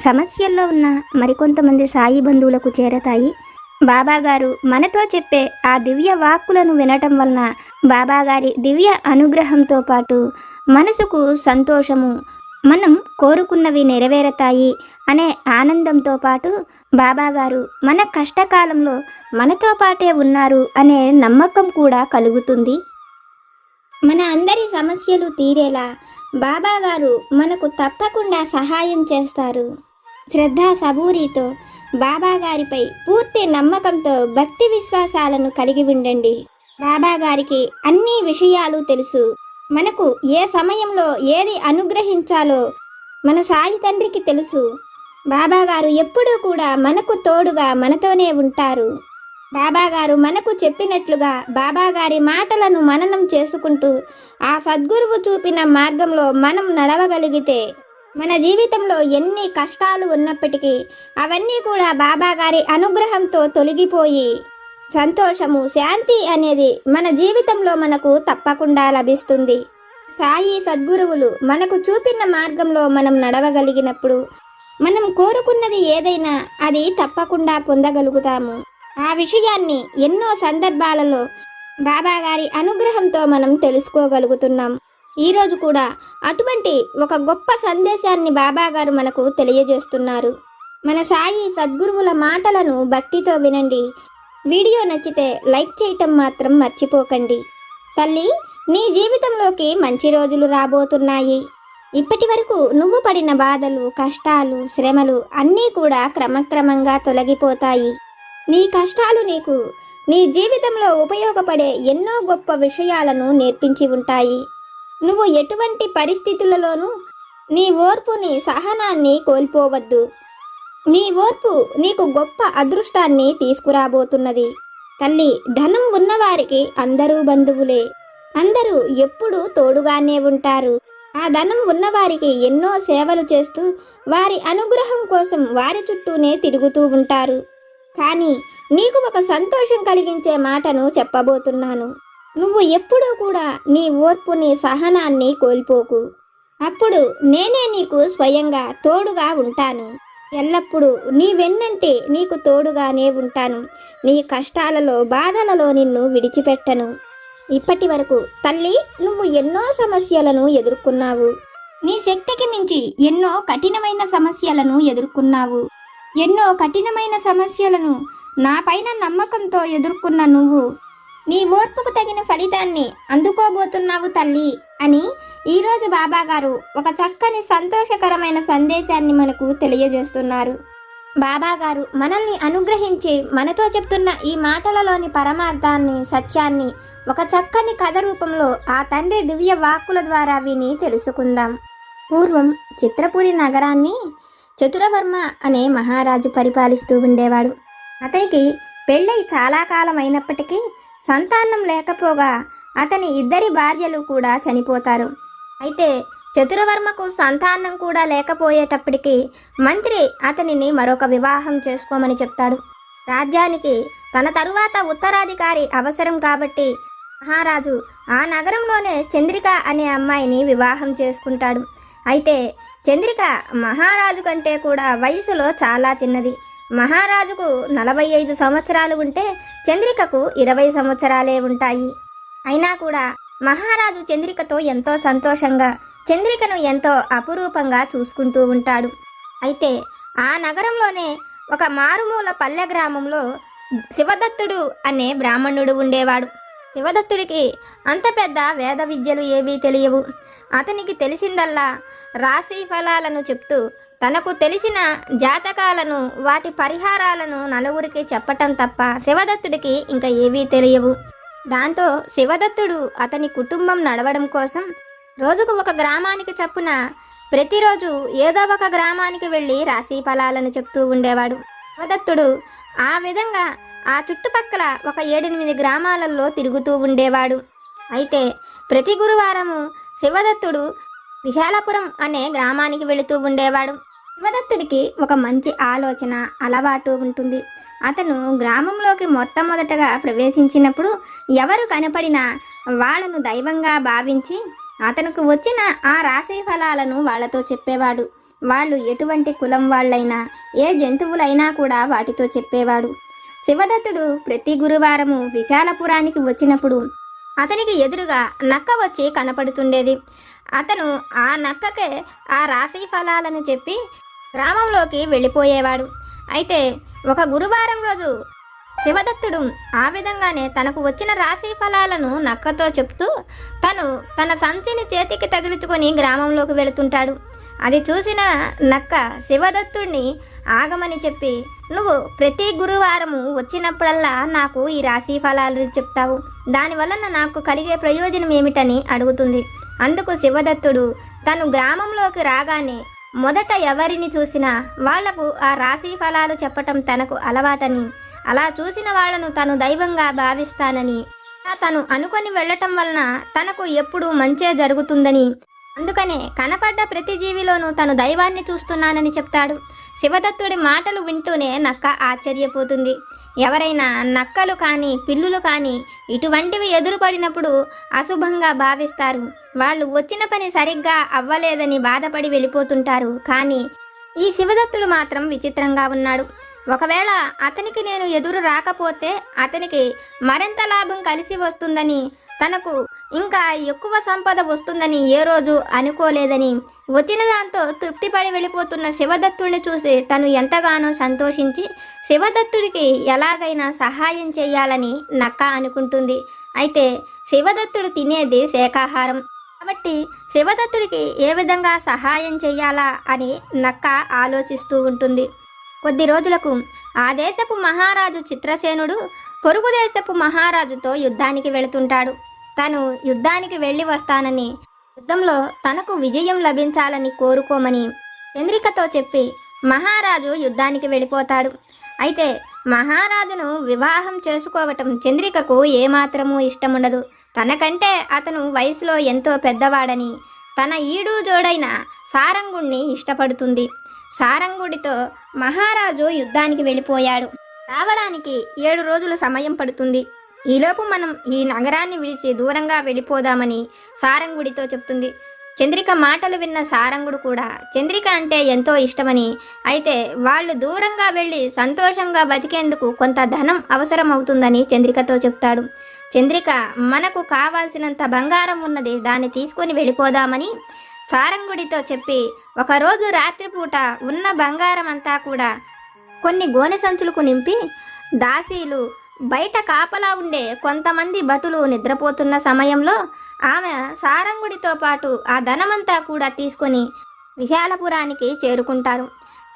సమస్యల్లో ఉన్న మరికొంతమంది సాయి బంధువులకు చేరతాయి. బాబాగారు మనతో చెప్పే ఆ దివ్య వాక్కులను వినటం వలన బాబాగారి దివ్య అనుగ్రహంతో పాటు మనసుకు సంతోషము మనం కోరుకున్నవి నెరవేరతాయి అనే ఆనందంతో పాటు బాబాగారు మన కష్టకాలంలో మనతో పాటే ఉన్నారు అనే నమ్మకం కూడా కలుగుతుంది. మన అందరి సమస్యలు తీరేలా బాబాగారు మనకు తప్పకుండా సహాయం చేస్తారు. శ్రద్ధా సబూరితో బాబాగారిపై పూర్తి నమ్మకంతో భక్తి విశ్వాసాలను కలిగి ఉండండి. బాబాగారికి అన్ని విషయాలు తెలుసు. మనకు ఏ సమయంలో ఏది అనుగ్రహించాలో మన సాయి తండ్రికి తెలుసు. బాబాగారు ఎప్పుడూ కూడా మనకు తోడుగా మనతోనే ఉంటారు. బాబాగారు మనకు చెప్పినట్లుగా బాబాగారి మాటలను మననం చేసుకుంటూ ఆ సద్గురువు చూపిన మార్గంలో మనం నడవగలిగితే మన జీవితంలో ఎన్ని కష్టాలు ఉన్నప్పటికీ అవన్నీ కూడా బాబాగారి అనుగ్రహంతో తొలగిపోయి సంతోషము శాంతి అనేది మన జీవితంలో మనకు తప్పకుండా లభిస్తుంది. సాయి సద్గురువులు మనకు చూపిన మార్గంలో మనం నడవగలిగినప్పుడు మనం కోరుకున్నది ఏదైనా అది తప్పకుండా పొందగలుగుతాము. ఆ విషయాన్ని ఎన్నో సందర్భాలలో బాబాగారి అనుగ్రహంతో మనం తెలుసుకోగలుగుతున్నాం. ఈరోజు కూడా అటువంటి ఒక గొప్ప సందేశాన్ని బాబా గారు మనకు తెలియజేస్తున్నారు. మన సాయి సద్గురువుల మాటలను భక్తితో వినండి. వీడియో నచ్చితే లైక్ చేయటం మాత్రం మర్చిపోకండి. తల్లి నీ జీవితంలోకి మంచి రోజులు రాబోతున్నాయి. ఇప్పటి వరకు నువ్వు పడిన బాధలు కష్టాలు శ్రమలు అన్నీ కూడా క్రమక్రమంగా తొలగిపోతాయి. నీ కష్టాలు నీకు నీ జీవితంలో ఉపయోగపడే ఎన్నో గొప్ప విషయాలను నేర్పించి ఉంటాయి. నువ్వు ఎటువంటి పరిస్థితులలోనూ నీ ఓర్పుని సహనాన్ని కోల్పోవద్దు. నీ ఓర్పు నీకు గొప్ప అదృష్టాన్ని తీసుకురాబోతున్నది. తల్లి ధనం ఉన్నవారికి అందరూ బంధువులే. అందరూ ఎప్పుడూ తోడుగానే ఉంటారు. ఆ ధనం ఉన్నవారికి ఎన్నో సేవలు చేస్తూ వారి అనుగ్రహం కోసం వారి చుట్టూనే తిరుగుతూ ఉంటారు. కానీ నీకు ఒక సంతోషం కలిగించే మాటను చెప్పబోతున్నాను. నువ్వు ఎప్పుడూ కూడా నీ ఓర్పుని సహనాన్ని కోల్పోకు. అప్పుడు నేనే నీకు స్వయంగా తోడుగా ఉంటాను. ఎల్లప్పుడూ నీ వెన్నంటే నీకు తోడుగానే ఉంటాను. నీ కష్టాలలో బాధలలో నిన్ను విడిచిపెట్టను. ఇప్పటి వరకు తల్లి నువ్వు ఎన్నో సమస్యలను ఎదుర్కొన్నావు. నీ శక్తికి మించి ఎన్నో కఠినమైన సమస్యలను ఎదుర్కొన్నావు. ఎన్నో కఠినమైన సమస్యలను నా పైన నమ్మకంతో ఎదుర్కొన్న నువ్వు నీ ఓర్పుకు తగిన ఫలితాన్ని అందుకోబోతున్నావు తల్లి అని ఈరోజు బాబాగారు ఒక చక్కని సంతోషకరమైన సందేశాన్ని మనకు తెలియజేస్తున్నారు. బాబాగారు మనల్ని అనుగ్రహించి మనతో చెప్తున్న ఈ మాటలలోని పరమార్థాన్ని సత్యాన్ని ఒక చక్కని కథ రూపంలో ఆ తండ్రి దివ్య వాక్కుల ద్వారా విని తెలుసుకుందాం. పూర్వం చిత్రపురి నగరాన్ని చతురవర్మ అనే మహారాజు పరిపాలిస్తూ ఉండేవాడు. అతనికి పెళ్ళై చాలా కాలం అయినప్పటికీ సంతానం లేకపోగా అతని ఇద్దరి భార్యలు కూడా చనిపోతారు. అయితే చతురవర్మకు సంతానం కూడా లేకపోయేటప్పటికీ మంత్రి అతనిని మరొక వివాహం చేసుకోమని చెప్తాడు. రాజ్యానికి తన తరువాత ఉత్తరాధికారి అవసరం కాబట్టి మహారాజు ఆ నగరంలోనే చంద్రిక అనే అమ్మాయిని వివాహం చేసుకుంటాడు. అయితే చంద్రిక మహారాజు కంటే కూడా వయసులో చాలా చిన్నది. మహారాజుకు నలభై ఐదు సంవత్సరాలు ఉంటే చంద్రికకు ఇరవై సంవత్సరాలే ఉంటాయి. అయినా కూడా మహారాజు చంద్రికతో ఎంతో సంతోషంగా చంద్రికను ఎంతో అపురూపంగా చూసుకుంటూ ఉంటాడు. అయితే ఆ నగరంలోనే ఒక మారుమూల పల్లె గ్రామంలో శివదత్తుడు అనే బ్రాహ్మణుడు ఉండేవాడు. శివదత్తుడికి అంత పెద్ద వేద విద్యలు ఏవీ తెలియవు. అతనికి తెలిసిందల్లా రాశి ఫలాలను చెప్తూ తనకు తెలిసిన జాతకాలను వాటి పరిహారాలను నలుగురికి చెప్పటం తప్ప శివదత్తుడికి ఇంకా ఏవీ తెలియవు. దాంతో శివదత్తుడు అతని కుటుంబం నడవడం కోసం రోజుకు ఒక గ్రామానికి చప్పున ప్రతిరోజు ఏదో ఒక గ్రామానికి వెళ్ళి రాశి ఫలాలను చెప్తూ ఉండేవాడు. శివదత్తుడు ఆ విధంగా ఆ చుట్టుపక్కల ఒక ఏడెనిమిది గ్రామాలలో తిరుగుతూ ఉండేవాడు. అయితే ప్రతి గురువారము శివదత్తుడు విశాలపురం అనే గ్రామానికి వెళుతూ ఉండేవాడు. శివదత్తుడికి ఒక మంచి ఆలోచన అలవాటు ఉంటుంది. అతను గ్రామంలోకి మొట్టమొదటగా ప్రవేశించినప్పుడు ఎవరు కనపడినా వాళ్ళను దైవంగా భావించి అతనికి వచ్చిన ఆ రాశి ఫలాలను వాళ్ళతో చెప్పేవాడు. వాళ్ళు ఎటువంటి కులం వాళ్ళైనా ఏ జంతువులైనా కూడా వాటితో చెప్పేవాడు. శివదత్తుడు ప్రతి గురువారము విశాలపురానికి వచ్చినప్పుడు అతనికి ఎదురుగా నక్క వచ్చి కనపడుతుండేది. అతను ఆ నక్కకే ఆ రాశి ఫలాలను చెప్పి గ్రామంలోకి వెళ్ళిపోయేవాడు. అయితే ఒక గురువారం రోజు శివదత్తుడు ఆ విధంగానే తనకు వచ్చిన రాశి ఫలాలను నక్కతో చెప్తూ తను తన సంచిని చేతికి తగిలించుకొని గ్రామంలోకి వెళుతుంటాడు. అది చూసిన నక్క శివదత్తుడిని ఆగమని చెప్పి నువ్వు ప్రతి గురువారము వచ్చినప్పుడల్లా నాకు ఈ రాశి ఫలాలు చెప్తావు. దానివలన నాకు కలిగే ప్రయోజనం ఏమిటని అడుగుతుంది. అందుకు శివదత్తుడు తను గ్రామంలోకి రాగానే మొదట ఎవరిని చూసినా వాళ్ళకు ఆ రాశి ఫలాలు చెప్పటం తనకు అలవాటని అలా చూసిన వాళ్ళను తను దైవంగా భావిస్తానని తను అనుకొని వెళ్ళటం వలన తనకు ఎప్పుడూ మంచే జరుగుతుందని. అందుకనే కనపడ్డ ప్రతి జీవిలోనూ తను దైవాన్ని చూస్తున్నానని చెప్తాడు. శివదత్తుడి మాటలు వింటూనే నక్క ఆశ్చర్యపోతుంది. ఎవరైనా నక్కలు కానీ పిల్లులు కానీ ఇటువంటివి ఎదురుపడినప్పుడు అశుభంగా భావిస్తారు. వాళ్ళు వచ్చిన పని సరిగ్గా అవ్వలేదని బాధపడి వెళ్ళిపోతుంటారు. కానీ ఈ శివదత్తుడు మాత్రం విచిత్రంగా ఉన్నాడు. ఒకవేళ అతనికి నేను ఎదురు రాకపోతే అతనికి మరింత లాభం కలిసి వస్తుందని తనకు ఇంకా ఎక్కువ సంపద వస్తుందని ఏ రోజు అనుకోలేదని. వచ్చిన దాంతో తృప్తిపడి వెళ్ళిపోతున్న శివదత్తుడిని చూసి తను ఎంతగానో సంతోషించి శివదత్తుడికి ఎలాగైనా సహాయం చేయాలని నక్క అనుకుంటుంది. అయితే శివదత్తుడు తినేది శాఖాహారం. కాబట్టి శివదత్తుడికి ఏ విధంగా సహాయం చేయాలా అని నక్క ఆలోచిస్తూ ఉంటుంది. కొద్ది రోజులకు ఆ దేశపు మహారాజు చిత్రసేనుడు పొరుగు దేశపు మహారాజుతో యుద్ధానికి వెళుతుంటాడు. తను యుద్ధానికి వెళ్ళి వస్తానని యుద్ధంలో తనకు విజయం లభించాలని కోరుకోమని చంద్రికతో చెప్పి మహారాజు యుద్ధానికి వెళ్ళిపోతాడు. అయితే మహారాజును వివాహం చేసుకోవటం చంద్రికకు ఏమాత్రమూ ఇష్టముండదు. తనకంటే అతను వయసులో ఎంతో పెద్దవాడని తన ఈడు జోడైన సారంగుణ్ణి ఇష్టపడుతుంది. సారంగుడితో మహారాజు యుద్ధానికి వెళ్ళిపోయాడు. రావడానికి ఏడు రోజుల సమయం పడుతుంది. ఈలోపు మనం ఈ నగరాన్ని విడిచి దూరంగా వెళ్ళిపోదామని సారంగుడితో చెప్తుంది. చంద్రిక మాటలు విన్న సారంగుడు కూడా చంద్రిక అంటే ఎంతో ఇష్టమని అయితే వాళ్ళు దూరంగా వెళ్ళి సంతోషంగా బతికేందుకు కొంత ధనం అవసరం అవుతుందని చంద్రికతో చెప్తాడు. చంద్రిక మనకు కావాల్సినంత బంగారం ఉన్నది దాన్ని తీసుకొని వెళ్ళిపోదామని సారంగుడితో చెప్పి ఒకరోజు రాత్రిపూట ఉన్న బంగారం అంతా కూడా కొన్ని గోనె సంచులకు నింపి దాసీలు బయట కాపలా ఉండే కొంతమంది భటులు నిద్రపోతున్న సమయంలో ఆమె సారంగుడితో పాటు ఆ ధనమంతా కూడా తీసుకొని విశాలపురానికి చేరుకుంటారు.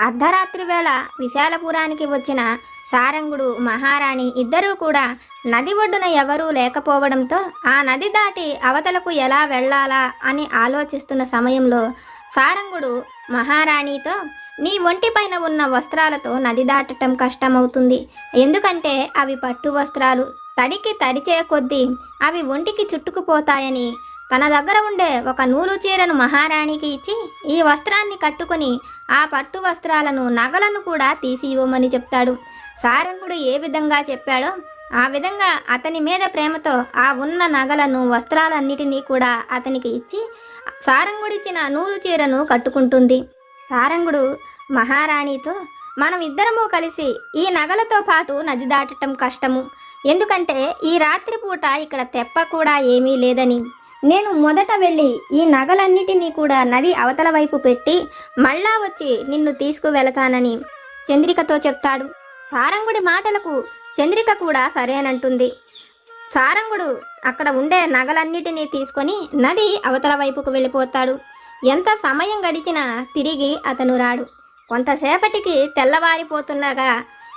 అర్ధరాత్రి వేళ విశాలపురానికి వచ్చిన సారంగుడు మహారాణి ఇద్దరూ కూడా నది ఒడ్డున ఎవరూ లేకపోవడంతో ఆ నది దాటి అవతలకు ఎలా వెళ్ళాలా అని ఆలోచిస్తున్న సమయంలో సారంగుడు మహారాణితో నీ ఒంటిపైన ఉన్న వస్త్రాలతో నది దాటటం కష్టమవుతుంది. ఎందుకంటే అవి పట్టు వస్త్రాలు. తడికి తడిచే కొద్దీ అవి ఒంటికి చుట్టుకుపోతాయని తన దగ్గర ఉండే ఒక నూలు చీరను మహారాణికి ఇచ్చి ఈ వస్త్రాన్ని కట్టుకొని ఆ పట్టు వస్త్రాలను నగలను కూడా తీసి ఇవ్వమని చెప్తాడు. సారంగుడు ఏ విధంగా చెప్పాడో ఆ విధంగా అతని మీద ప్రేమతో ఆ ఉన్న నగలను వస్త్రాలన్నిటినీ కూడా అతనికి ఇచ్చి సారంగుడిచ్చిన నూలు చీరను కట్టుకుంటుంది. సారంగుడు మహారాణితో మనం ఇద్దరము కలిసి ఈ నగలతో పాటు నది దాటటం కష్టము. ఎందుకంటే ఈ రాత్రిపూట ఇక్కడ తెప్ప కూడా ఏమీ లేదని. నేను మొదట వెళ్ళి ఈ నగలన్నిటినీ కూడా నది అవతల వైపు పెట్టి మళ్ళా వచ్చి నిన్ను తీసుకువెళతానని చంద్రికతో చెప్తాడు. సారంగుడి మాటలకు చంద్రిక కూడా సరేనంటుంది. సారంగుడు అక్కడ ఉండే నగలన్నిటినీ తీసుకొని నది అవతల వైపుకు వెళ్ళిపోతాడు. ఎంత సమయం గడిచినా తిరిగి అతను రాడు. కొంతసేపటికి తెల్లవారిపోతుండగా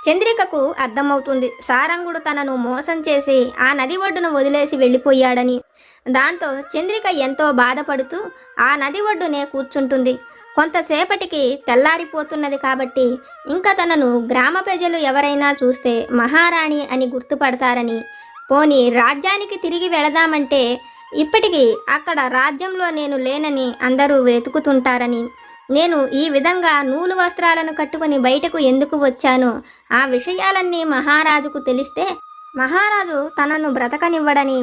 చంద్రికకు అర్థమవుతుంది. సారంగుడు తనను మోసం చేసి ఆ నది ఒడ్డును వదిలేసి వెళ్ళిపోయాడని. దాంతో చంద్రిక ఎంతో బాధపడుతూ ఆ నది ఒడ్డునే కూర్చుంటుంది. కొంతసేపటికి తెల్లారిపోతున్నది కాబట్టి ఇంకా తనను గ్రామ ప్రజలు ఎవరైనా చూస్తే మహారాణి అని గుర్తుపడతారని. పోని రాజ్యానికి తిరిగి వెళదామంటే ఇప్పటికీ అక్కడ రాజ్యంలో నేను లేనని అందరూ వెతుకుతుంటారని. నేను ఈ విధంగా నూలు వస్త్రాలను కట్టుకుని బయటకు ఎందుకు వచ్చానో? ఆ విషయాలన్నీ మహారాజుకు తెలిస్తే మహారాజు తనను బ్రతకనివ్వడని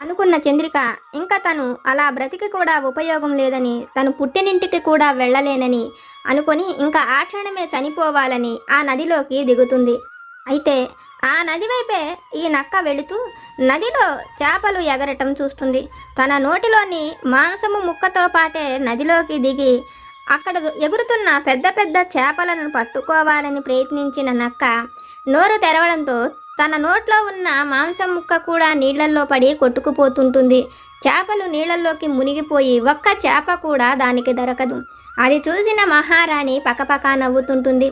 అనుకున్న చంద్రిక ఇంకా తను అలా బ్రతికి కూడా ఉపయోగం లేదని తను పుట్టినింటికి కూడా వెళ్ళలేనని అనుకొని ఇంకా ఆ క్షణమే చనిపోవాలని ఆ నదిలోకి దిగుతుంది. అయితే ఆ నది వైపే ఈ నక్క వెళుతూ నదిలో చేపలు ఎగరటం చూస్తుంది. తన నోటిలోని మాంసము ముక్కతో పాటే నదిలోకి దిగి అక్కడ ఎగురుతున్న పెద్ద పెద్ద చేపలను పట్టుకోవాలని ప్రయత్నించిన నక్క నోరు తెరవడంతో తన నోట్లో ఉన్న మాంసం ముక్క కూడా నీళ్ళల్లో పడి కొట్టుకుపోతుంటుంది. చేపలు నీళ్ళలోకి మునిగిపోయి ఒక్క చేప కూడా దానికి దొరకదు. అది చూసిన మహారాణి పకపక నవ్వుతుంటుంది.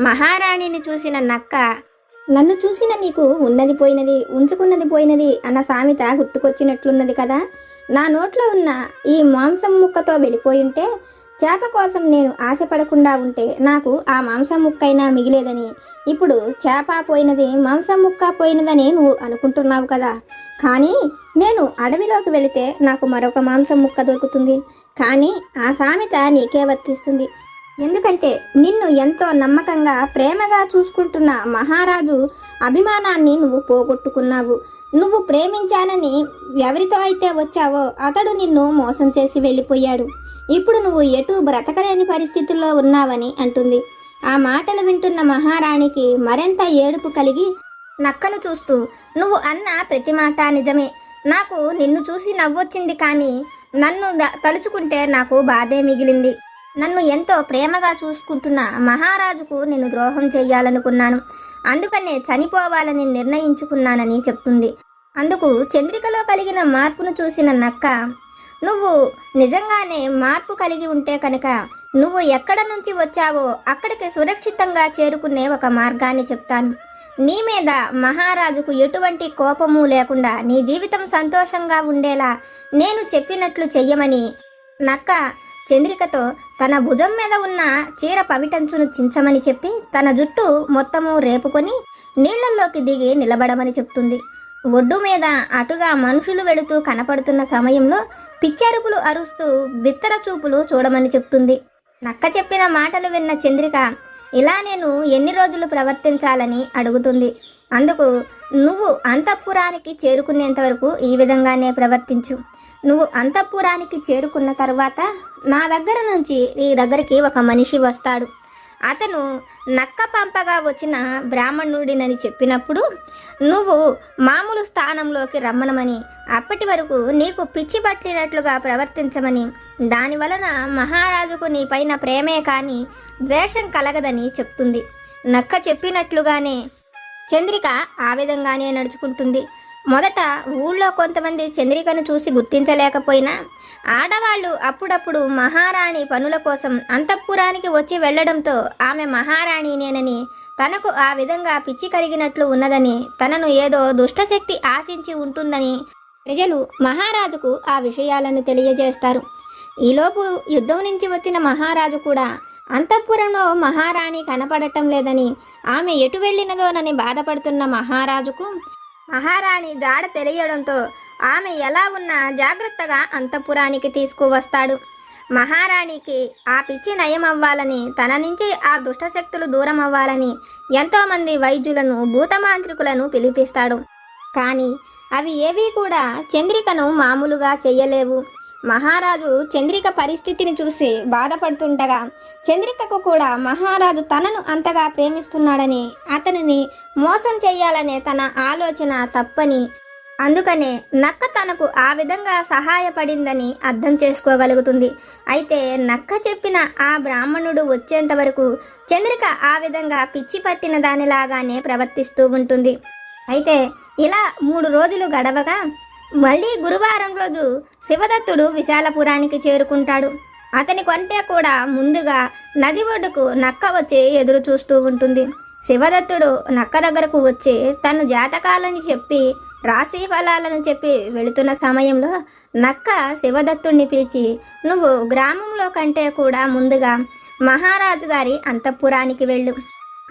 మహారాణిని చూసిన నక్క నన్ను చూసిన నీకు ఉన్నది పోయినది ఉంచుకున్నది పోయినది అన్న సామెత గుర్తుకొచ్చినట్లున్నది కదా. నా నోట్లో ఉన్న ఈ మాంసం ముక్కతో వెళ్ళిపోయుంటే చేప కోసం నేను ఆశపడకుండా ఉంటే నాకు ఆ మాంసం ముక్కైనా మిగిలేదని. ఇప్పుడు చేప పోయినది మాంసం ముక్క పోయినదని నువ్వు అనుకుంటున్నావు కదా. కానీ నేను అడవిలోకి వెళితే నాకు మరొక మాంసం ముక్క దొరుకుతుంది. కానీ ఆ సామెత నీకే వర్తిస్తుంది. ఎందుకంటే నిన్ను ఎంతో నమ్మకంగా ప్రేమగా చూసుకుంటున్న మహారాజు అభిమానాన్ని నువ్వు పోగొట్టుకున్నావు. నువ్వు ప్రేమించానని ఎవరితో అయితే వచ్చావో అతడు నిన్ను మోసం చేసి వెళ్ళిపోయాడు. ఇప్పుడు నువ్వు ఎటు బ్రతకలేని పరిస్థితుల్లో ఉన్నావని అంటుంది. ఆ మాటలు వింటున్న మహారాణికి మరింత ఏడుపు కలిగి నక్కను చూస్తూ నువ్వు అన్న ప్రతి మాట నిజమే. నాకు నిన్ను చూసి నవ్వొచ్చింది కానీ నన్ను తలుచుకుంటే నాకు బాధే మిగిలింది. నన్ను ఎంతో ప్రేమగా చూసుకుంటున్న మహారాజుకు నేను ద్రోహం చేయాలనుకున్నాను అందుకనే చనిపోవాలని నిర్ణయించుకున్నానని చెప్తుంది. అందుకు చంద్రికలో కలిగిన మార్పును చూసిన నక్క నువ్వు నిజంగానే మార్పు కలిగి ఉంటే కనుక నువ్వు ఎక్కడ నుంచి వచ్చావో అక్కడికి సురక్షితంగా చేరుకునే ఒక మార్గాన్ని చెప్తాను. నీ మీద మహారాజుకు ఎటువంటి కోపము లేకుండా నీ జీవితం సంతోషంగా ఉండేలా నేను చెప్పినట్లు చెయ్యమని నక్క చంద్రికతో తన భుజం మీద ఉన్న చీర పవిటంచును చించమని చెప్పి తన జుట్టు మొత్తము రేపుకొని నీళ్ళలోకి దిగి నిలబడమని చెప్తుంది. ఒడ్డు మీద అటుగా మనుషులు వెళుతూ కనపడుతున్న సమయంలో పిచ్చరుపులు అరుస్తూ బిత్తర చూపులు చూడమని చెప్తుంది. నక్క చెప్పిన మాటలు విన్న చంద్రిక ఇలా నేను ఎన్ని రోజులు ప్రవర్తించాలని? అడుగుతుంది. అందుకు నువ్వు అంతఃపురానికి చేరుకునేంత వరకు ఈ విధంగానే ప్రవర్తించు. నువ్వు అంతఃపురానికి చేరుకున్న తర్వాత నా దగ్గర నుంచి నీ దగ్గరికి ఒక మనిషి వస్తాడు. అతను నక్క పంపగా వచ్చిన బ్రాహ్మణుడినని చెప్పినప్పుడు నువ్వు మామూలు స్థానంలోకి రమ్మనమని అప్పటి వరకు నీకు పిచ్చి పట్టినట్లుగా ప్రవర్తించమని దాని వలన మహారాజుకు నీ పైన ప్రేమే కానీ ద్వేషం కలగదని చెప్తుంది. నక్క చెప్పినట్లుగానే చంద్రిక ఆ విధంగానే నడుచుకుంటుంది. మొదట ఊళ్ళో కొంతమంది చంద్రికను చూసి గుర్తించలేకపోయినా ఆడవాళ్ళు అప్పుడప్పుడు మహారాణి పనుల కోసం అంతఃపురానికి వచ్చి వెళ్ళడంతో ఆమె మహారాణినేనని తనకు ఆ విధంగా పిచ్చి కలిగినట్లు ఉన్నదని తనను ఏదో దుష్టశక్తి ఆశించి ఉంటుందని ప్రజలు మహారాజుకు ఆ విషయాలను తెలియజేస్తారు. ఈలోపు యుద్ధం నుంచి వచ్చిన మహారాజు కూడా అంతఃపురంలో మహారాణి కనపడటం లేదని ఆమె ఎటు వెళ్ళినదోనని బాధపడుతున్న మహారాజుకు మహారాణి జాడ తెలియడంతో ఆమె ఎలా ఉన్నా జాగ్రత్తగా అంతఃపురానికి తీసుకువస్తాడు. మహారాణికి ఆ పిచ్చి నయం అవ్వాలని తన నుంచి ఆ దుష్టశక్తులు దూరం అవ్వాలని ఎంతోమంది వైద్యులను భూతమాంత్రికులను పిలిపిస్తాడు. కానీ అవి ఏవీ కూడా చంద్రికను మామూలుగా చెయ్యలేవు మహారాజు చంద్రిక పరిస్థితిని చూసి బాధపడుతుండగా చంద్రికకు కూడా మహారాజు తనను అంతగా ప్రేమిస్తున్నాడని అతనిని మోసం చేయాలనే తన ఆలోచన తప్పని అందుకనే నక్క తనకు ఆ విధంగా సహాయపడిందని అర్థం చేసుకోగలుగుతుంది. అయితే నక్క చెప్పిన ఆ బ్రాహ్మణుడు వచ్చేంత వరకు చంద్రిక ఆ విధంగా పిచ్చి పట్టిన దానిలాగానే ప్రవర్తిస్తూ ఉంటుంది. అయితే ఇలా మూడు రోజులు గడవగా మళ్ళీ గురువారం రోజు శివదత్తుడు విశాలపురానికి చేరుకుంటాడు. అతని కొంటే కూడా ముందుగా నది ఒడ్డుకు నక్క వచ్చి ఎదురు చూస్తూ ఉంటుంది. శివదత్తుడు నక్క దగ్గరకు వచ్చి తను జాతకాలను చెప్పి రాశి ఫలాలను చెప్పి వెళుతున్న సమయంలో నక్క శివదత్తుణ్ణి పిలిచి నువ్వు గ్రామంలో కంటే కూడా ముందుగా మహారాజు గారి అంతఃపురానికి వెళ్ళు.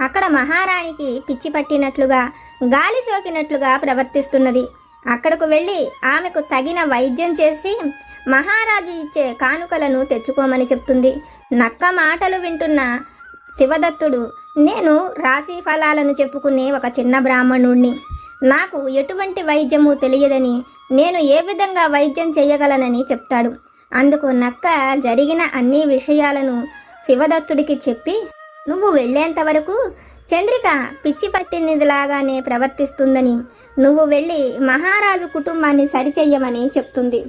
అక్కడ మహారాణికి పిచ్చి పట్టినట్లుగా గాలి సోకినట్లుగా ప్రవర్తిస్తున్నది. అక్కడకు వెళ్ళి ఆమెకు తగిన వైద్యం చేసి మహారాజు ఇచ్చే కానుకలను తెచ్చుకోమని చెప్తుంది. నక్క మాటలు వింటున్న శివదత్తుడు నేను రాశి ఫలాలను చెప్పుకునే ఒక చిన్న బ్రాహ్మణుణ్ణి. నాకు ఎటువంటి వైద్యము తెలియదని నేను ఏ విధంగా వైద్యం చేయగలనని చెప్తాడు. అందుకు నక్క జరిగిన అన్ని విషయాలను శివదత్తుడికి చెప్పి నువ్వు వెళ్ళేంత వరకు చంద్రిక పిచ్చి పట్టినదిలాగానే ప్రవర్తిస్తుందని నువ్వు వెళ్ళి మహారాజు కుటుంబాన్ని సరిచెయ్యమని చెప్తుంది.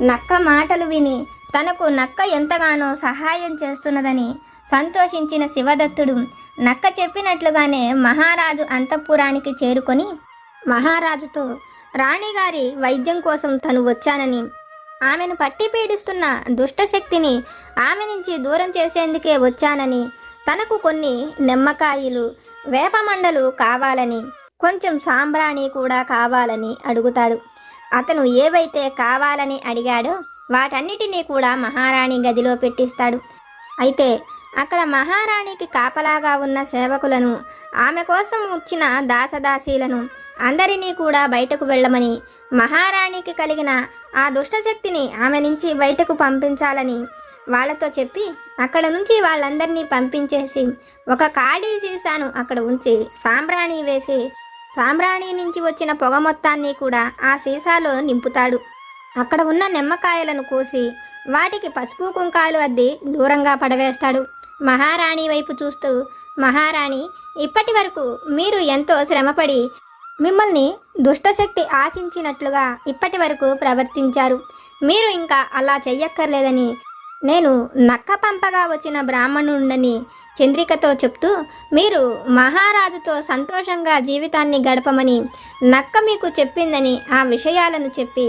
నక్క మాటలు విని తనకు నక్క ఎంతగానో సహాయం చేస్తున్నదని సంతోషించిన శివదత్తుడు నక్క చెప్పినట్లుగానే మహారాజు అంతఃపురానికి చేరుకొని మహారాజుతో రాణిగారి వైద్యం కోసం తను వచ్చానని ఆమెను పట్టి పీడిస్తున్న దుష్టశక్తిని ఆమె నుంచి దూరం చేసేందుకే వచ్చానని తనకు కొన్ని నిమ్మకాయలు వేపమండలు కావాలని కొంచెం సాంబ్రాణి కూడా కావాలని అడుగుతాడు. అతను ఏవైతే కావాలని అడిగాడో వాటన్నిటినీ కూడా మహారాణి గదిలో పెట్టిస్తాడు. అయితే అక్కడ మహారాణికి కాపలాగా ఉన్న సేవకులను ఆమె కోసం వచ్చిన దాసదాసీలను అందరినీ కూడా బయటకు వెళ్ళమని మహారాణికి కలిగిన ఆ దుష్టశక్తిని ఆమె నుంచి బయటకు పంపించాలని వాళ్ళతో చెప్పి అక్కడ నుంచి వాళ్ళందరినీ పంపించేసి ఒక ఖాళీ సీసాను అక్కడ ఉంచి సాంబ్రాణి వేసి సాంబ్రాణి నుంచి వచ్చిన పొగ మొత్తాన్ని కూడా ఆ సీసాలో నింపుతాడు. అక్కడ ఉన్న నిమ్మకాయలను కోసి వాటికి పసుపు కుంకాలు అద్ది దూరంగా పడవేస్తాడు. మహారాణి వైపు చూస్తూ మహారాణి ఇప్పటి వరకు మీరు ఎంతో శ్రమపడి మిమ్మల్ని దుష్టశక్తి ఆశించినట్లుగా ఇప్పటి వరకు ప్రవర్తించారు. మీరు ఇంకా అలా చెయ్యక్కర్లేదని నేను నక్క పంపగా వచ్చిన బ్రాహ్మణుండని చంద్రికతో చెప్తూ మీరు మహారాజుతో సంతోషంగా జీవితాన్ని గడపమని నక్క మీకు చెప్పిందని ఆ విషయాలను చెప్పి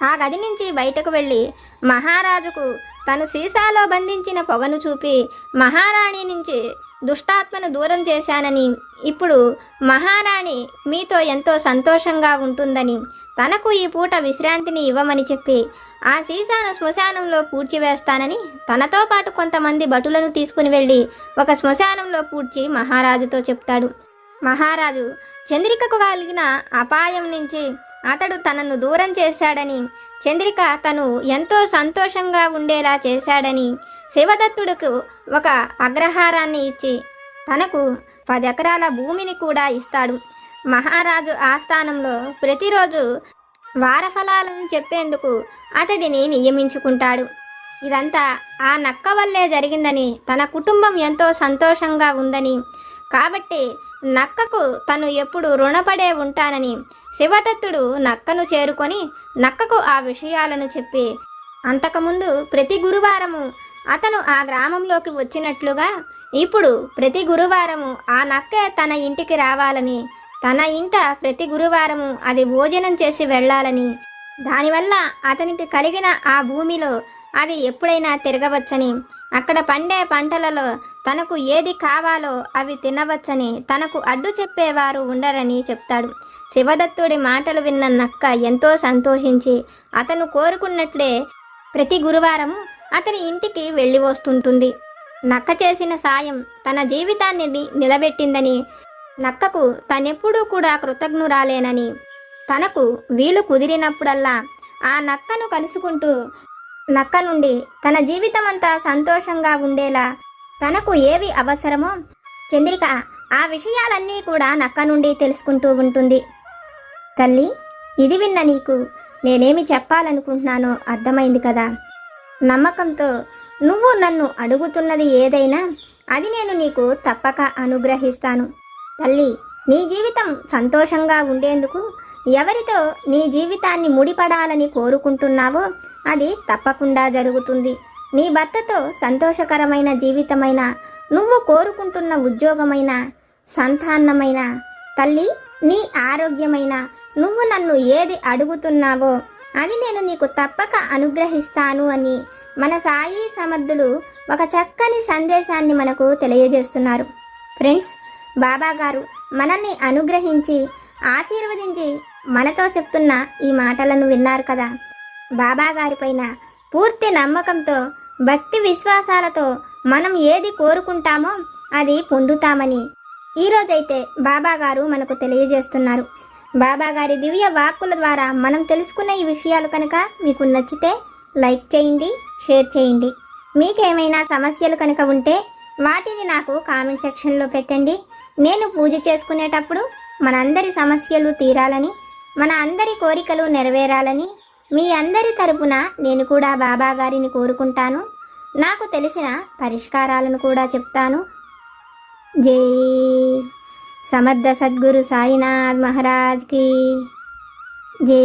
ఆ గది నుంచి బయటకు వెళ్ళి మహారాజుకు తను సీసాలో బంధించిన పొగను చూపి మహారాణి నుంచి దుష్టాత్మను దూరం చేశానని ఇప్పుడు మహారాణి మీతో ఎంతో సంతోషంగా ఉంటుందని తనకు ఈ పూట విశ్రాంతిని ఇవ్వమని చెప్పి ఆ సీసాను శ్మశానంలో పూడ్చివేస్తానని తనతో పాటు కొంతమంది భటులను తీసుకుని వెళ్ళి ఒక శ్మశానంలో పూడ్చి మహారాజుతో చెప్తాడు. మహారాజు చంద్రికకు కలిగిన అపాయం నుంచి అతడు తనను దూరం చేశాడని చంద్రిక తను ఎంతో సంతోషంగా ఉండేలా చేశాడని శివదత్తుడుకు ఒక అగ్రహారాన్ని ఇచ్చి తనకు పది ఎకరాల భూమిని కూడా ఇస్తాడు. మహారాజు ఆస్థానంలో ప్రతిరోజు వారఫలాలను చెప్పేందుకు అతడిని నియమించుకుంటాడు. ఇదంతా ఆ నక్క వల్లే జరిగిందని తన కుటుంబం ఎంతో సంతోషంగా ఉందని. కాబట్టి నక్కకు తను ఎప్పుడు రుణపడే ఉంటానని శివదత్తుడు నక్కను చేరుకొని నక్కకు ఆ విషయాలను చెప్పి అంతకుముందు ప్రతి గురువారము అతను ఆ గ్రామంలోకి వచ్చినట్లుగా ఇప్పుడు ప్రతి గురువారము ఆ నక్క తన ఇంటికి రావాలని తన ఇంట ప్రతి గురువారము అది భోజనం చేసి వెళ్ళాలని. దానివల్ల అతనికి కలిగిన ఆ భూమిలో అది ఎప్పుడైనా తిరగవచ్చని అక్కడ పండే పంటలలో తనకు ఏది కావాలో అవి తినవచ్చని తనకు అడ్డు చెప్పేవారు ఉండరని చెప్తాడు. శివదత్తుడి మాటలు విన్న నక్క ఎంతో సంతోషించి అతను కోరుకున్నట్లే ప్రతి గురువారం అతని ఇంటికి వెళ్ళి వస్తుంటుంది నక్క చేసిన సాయం తన జీవితాన్ని నిలబెట్టిందని నక్కకు తనెప్పుడూ కూడా కృతజ్ఞురాలేనని. తనకు వీలు కుదిరినప్పుడల్లా ఆ నక్కను కలుసుకుంటూ నక్క నుండి తన జీవితమంతా సంతోషంగా ఉండేలా తనకు ఏవి అవసరమో చంద్రిక ఆ విషయాలన్నీ కూడా నక్క నుండి తెలుసుకుంటూ ఉంటుంది. తల్లి ఇది విన్న నీకు నేనేమి చెప్పాలనుకుంటున్నానో అర్థమైంది కదా. నమ్మకంతో నువ్వు నన్ను అడుగుతున్నది ఏదైనా అది నేను నీకు తప్పక అనుగ్రహిస్తాను. తల్లి నీ జీవితం సంతోషంగా ఉండేందుకు ఎవరితో నీ జీవితాన్ని ముడిపడాలని కోరుకుంటున్నావో అది తప్పకుండా జరుగుతుంది. నీ భర్తతో సంతోషకరమైన జీవితమైన నువ్వు కోరుకుంటున్న ఉద్యోగమైన సంతానమైన తల్లి నీ ఆరోగ్యమైన నువ్వు నన్ను ఏది అడుగుతున్నావో అది నేను నీకు తప్పక అనుగ్రహిస్తాను అని మన సాయి సమర్థులు ఒక చక్కని సందేశాన్ని మనకు తెలియజేస్తున్నారు. ఫ్రెండ్స్ బాబాగారు మనల్ని అనుగ్రహించి ఆశీర్వదించి మనతో చెప్తున్న ఈ మాటలను విన్నారు కదా. బాబాగారిపైన పూర్తి నమ్మకంతో భక్తి విశ్వాసాలతో మనం ఏది కోరుకుంటామో అది పొందుతామని ఈరోజైతే బాబాగారు మనకు తెలియజేస్తున్నారు. బాబాగారి దివ్య వాక్కుల ద్వారా మనం తెలుసుకున్న ఈ విషయాలు కనుక మీకు నచ్చితే లైక్ చేయండి షేర్ చేయండి. మీకేమైనా సమస్యలు కనుక ఉంటే వాటిని నాకు కామెంట్ సెక్షన్లో పెట్టండి. నేను పూజ చేసుకునేటప్పుడు మనందరి సమస్యలు తీరాలని మన అందరి కోరికలు నెరవేరాలని మీ అందరి తరపున నేను కూడా బాబా గారిని కోరుకుంటాను. నాకు తెలిసిన పరిష్కారాలను కూడా చెప్తాను. జై సమర్థ సద్గురు సాయినాథ్ మహారాజ్కి జై.